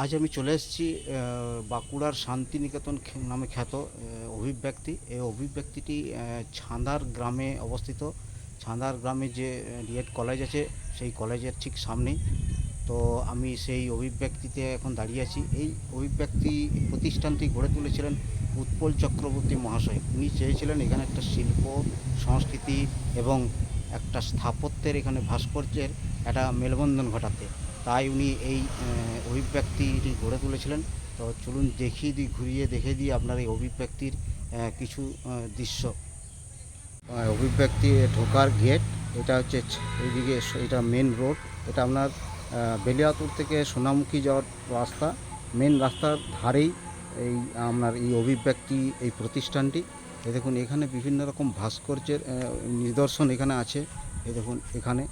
আজ আমি চলে এসেছি বাঁকুড়ার শান্তিনিকেতন নামে খ্যাত অভিব্যক্তি। এই অভিব্যক্তিটি ছাঁদার গ্রামে অবস্থিত। ছাঁদার গ্রামে যে ডিএড কলেজ আছে, সেই কলেজের ঠিক সামনেই। তো আমি সেই অভিব্যক্তিতে এখন দাঁড়িয়ে আছি। এই অভিব্যক্তি প্রতিষ্ঠানটি গড়ে তুলেছিলেন উৎপল চক্রবর্তী মহাশয়। উনি চেয়েছিলেন এখানে একটা শিল্প, সংস্কৃতি এবং একটা স্থাপত্যের এখানে ভাস্কর্যের একটা মেলবন্ধন ঘটাতে। তাই উনি এই অভিব্যক্তিটি গড়ে তুলেছিলেন। তো চলুন দেখিয়ে দিই ঘুরিয়ে দেখে দিই আপনার এই অভিব্যক্তির কিছু দৃশ্য। অভিব্যক্তি ঢোকার গেট এটা হচ্ছে এইদিকে এটা মেন রোড এটা আপনার বেলিয়াতুর থেকে সোনামুখী যাওয়ার রাস্তা। মেন রাস্তার ধারেই এই, আপনার এই অভিব্যক্তি, এই প্রতিষ্ঠানটি। এ দেখুন, এখানে বিভিন্ন রকম ভাস্কর্যের নিদর্শন এখানে আছে। এ দেখুন, এখানে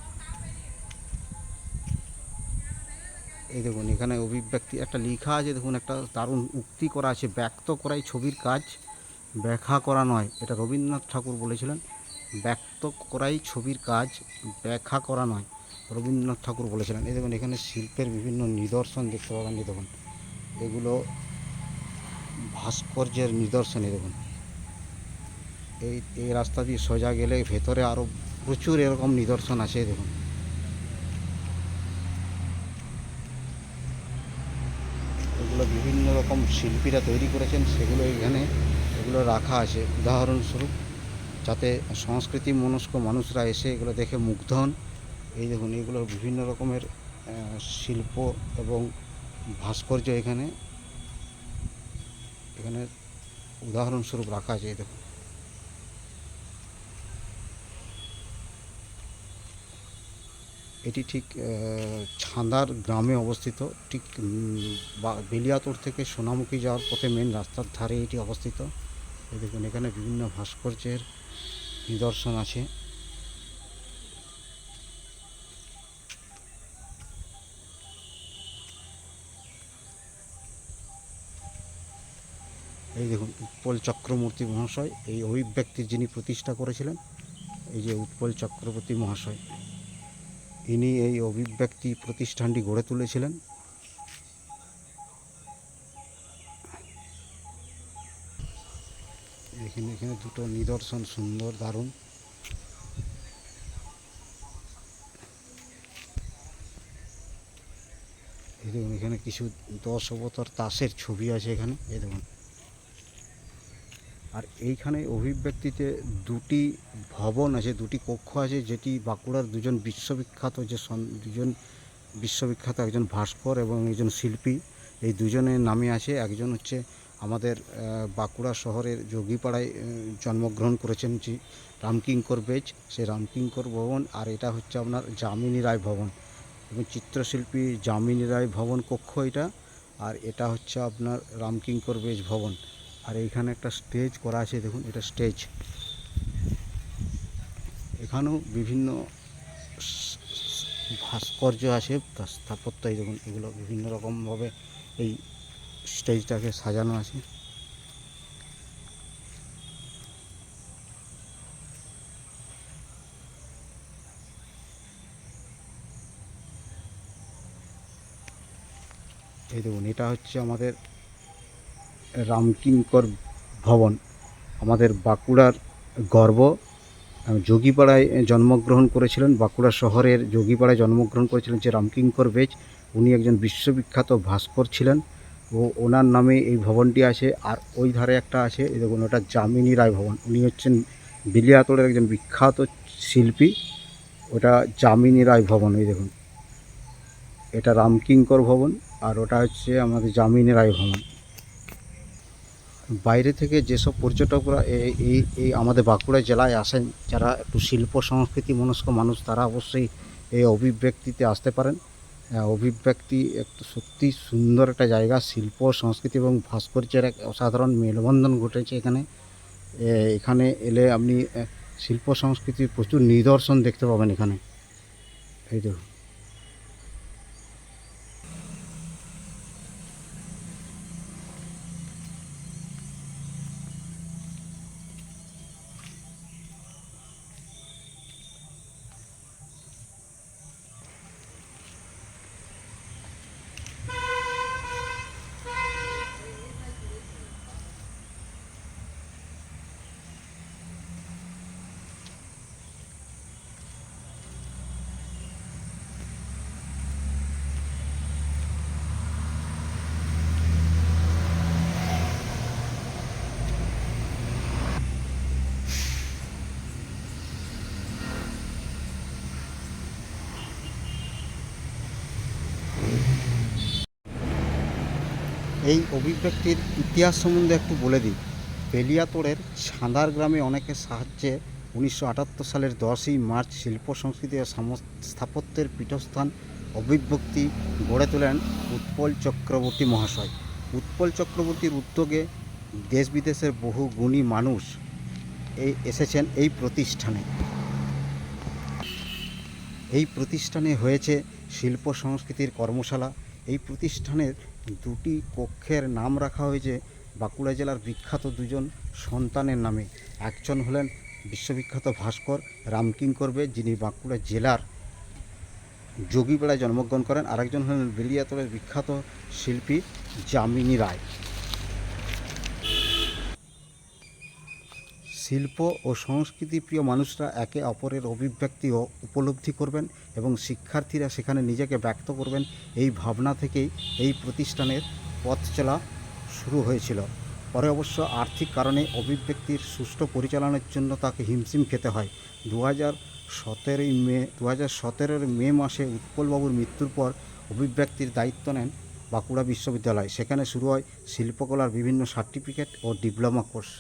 এই দেখুন, এখানে অভিব্যক্তি, একটা লেখা আছে, দেখুন, একটা দারুণ উক্তি করা আছে, ব্যক্ত করাই ছবির কাজ, ব্যাখ্যা করা নয়, এটা রবীন্দ্রনাথ ঠাকুর বলেছিলেন, ব্যক্ত করাই ছবির কাজ, ব্যাখ্যা করা নয়, রবীন্দ্রনাথ ঠাকুর বলেছিলেন। এই দেখুন, এখানে শিল্পের বিভিন্ন নিদর্শন দেখতে পাবেন, এই দেখুন, এগুলো ভাস্কর্যের নিদর্শন, এই দেখুন। এই এই রাস্তা দিয়ে সোজা গেলে ভেতরে আরও প্রচুর এরকম নিদর্শন আছে দেখুন। এগুলো বিভিন্ন রকম শিল্পীরা তৈরি করেছেন, সেগুলো এখানে এগুলো রাখা আছে। উদাহরণস্বরূপ, যাতে সংস্কৃতি মনস্ক মানুষরা এসে এগুলো দেখে মুগ্ধ হন। এই দেখুন, এগুলো বিভিন্ন রকমের শিল্প এবং ভাস্কর্য এখানে এখানে উদাহরণস্বরূপ রাখা আছে, এই দেখুন। এটি ঠিক ছাঁদার গ্রামে অবস্থিত। ঠিক উম, বা- বেলিয়াতোড় থেকে সোনামুখী যাওয়ার পথে মেন রাস্তার ধারে এটি অবস্থিত। দেখুন এখানে বিভিন্ন ভাস্কর্যের নিদর্শন আছে। এই দেখুন উৎপল চক্রবর্তী মহাশয় এই অভিব্যক্তির যিনি প্রতিষ্ঠা করেছিলেন এই যে উৎপল চক্রবর্তী মহাশয়। ইনি এই অভিব্যক্তি প্রতিষ্ঠানটি গড়ে তুলেছিলেন। এখানে এখানে দুটো নিদর্শন সুন্দর, দারুণ। এই দেখুন, এখানে কিছু দশ অবতার তাসের ছবি আছে এখানে, এই দেখুন। আর এইখানে অভিব্যক্তিতে দুটি ভবন আছে, দুটি কক্ষ আছে, যেটি বাঁকুড়ার দুজন বিশ্ববিখ্যাত যে দুজন বিশ্ববিখ্যাত একজন ভাস্কর এবং একজন শিল্পী, এই দুজনের নামে আছে। একজন হচ্ছে আমাদের বাঁকুড়া শহরের যোগীপাড়ায় জন্মগ্রহণ করেছেন যে রামকিঙ্কর বেজ। সেই রামকিঙ্কর ভবন, আর এটা হচ্ছে আপনার যামিনী রায় ভবন। এবং চিত্রশিল্পী যামিনী রায় ভবন কক্ষ এটা, আর এটা হচ্ছে আপনার রামকিঙ্কর বেজ ভবন। আর এইখানে একটা স্টেজ করা আছে, দেখুন, এটা স্টেজ। এখানেও বিভিন্ন ভাস্কর্য আছে স্থাপত্য এই দেখুন, এগুলো বিভিন্ন রকমভাবে এই স্টেজটাকে সাজানো আছে। এই দেখুন, এটা হচ্ছে আমাদের রামকিঙ্কর ভবন। আমাদের বাঁকুড়ার গর্ব। যোগীপাড়ায় জন্মগ্রহণ করেছিলেন। বাঁকুড়া শহরের যোগীপাড়ায় জন্মগ্রহণ করেছিলেন যে রামকিঙ্কর বেজ। উনি একজন বিশ্ববিখ্যাত ভাস্কর ছিলেন ও ওনার নামে এই ভবনটি আছে। আর ওই ধারে একটা আছে, এই দেখুন, ওটা যামিনী রায় ভবন। উনি হচ্ছেন বিলিয়াতোড়ের একজন বিখ্যাত শিল্পী। ওটা যামিনী রায় ভবন, এই দেখুন। এটা রামকিঙ্কর ভবন আর ওটা হচ্ছে আমাদের যামিনী রায় ভবন। বাইরে থেকে যেসব পর্যটকরা এই এই আমাদের বাঁকুড়া জেলায় আসেন, যারা একটু শিল্প সংস্কৃতি মনস্ক মানুষ, তারা অবশ্যই এই অভিব্যক্তিতে আসতে পারেন। অভিব্যক্তি একটা সত্যি সুন্দর একটা জায়গা, শিল্প, সংস্কৃতি এবং ভাস্কর্যের এক অসাধারণ মেলবন্ধন ঘটেছে এখানে। এখানে এলে আপনি শিল্প সংস্কৃতির প্রচুর নিদর্শন দেখতে পাবেন এখানে। এই দেখুন। এই অভিব্যক্তির ইতিহাস সম্বন্ধে একটু বলে দিই। বেলিয়াতোড়ের ছাঁদার গ্রামে অনেকের সাহায্যে উনিশশো আটাত্তর সালের দশই মার্চ শিল্প সংস্কৃতি ও স্থাপত্যের পীঠস্থান অভিব্যক্তি গড়ে তোলেন উৎপল চক্রবর্তী মহাশয়। উৎপল চক্রবর্তীর উদ্যোগে দেশ বিদেশের বহু গুণী মানুষ এই এসেছেন এই প্রতিষ্ঠানে। এই প্রতিষ্ঠানে হয়েছে শিল্প সংস্কৃতির কর্মশালা। এই প্রতিষ্ঠানের দুটি কক্ষের নাম রাখা হয়েছে বাঁকুড়া জেলার বিখ্যাত দুজন সন্তানের নামে। একজন হলেন বিশ্ববিখ্যাত ভাস্কর রামকিং করবে যিনি বাঁকুড়া জেলার যোগীপাড়ায় জন্মগ্রহণ করেন। আরেকজন হলেন বেলিয়াতলের বিখ্যাত শিল্পী যামিনী রায়। শিল্প ও সংস্কৃতি প্রিয় মানুষরা একে অপরের অভিব্যক্তি ও উপলব্ধি করবেন এবং শিক্ষার্থীরা সেখানে নিজেকে ব্যক্ত করবেন। এই ভাবনা থেকেই এই প্রতিষ্ঠানের পথ চলা শুরু হয়েছিল। পরে অবশ্য আর্থিক কারণে অভিব্যক্তির সুষ্ঠু পরিচালনার জন্য তাকে হিমশিম খেতে হয়। দু হাজার সতেরোই মে দু হাজার সতেরোর মে মাসে উৎপলবাবুর মৃত্যুর পর অভিব্যক্তির দায়িত্ব নেন বাঁকুড়া বিশ্ববিদ্যালয়। সেখানে শুরু হয় শিল্পকলার বিভিন্ন সার্টিফিকেট ও ডিপ্লোমা কোর্স।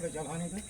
বাঁকুড়া জল হয়নি তো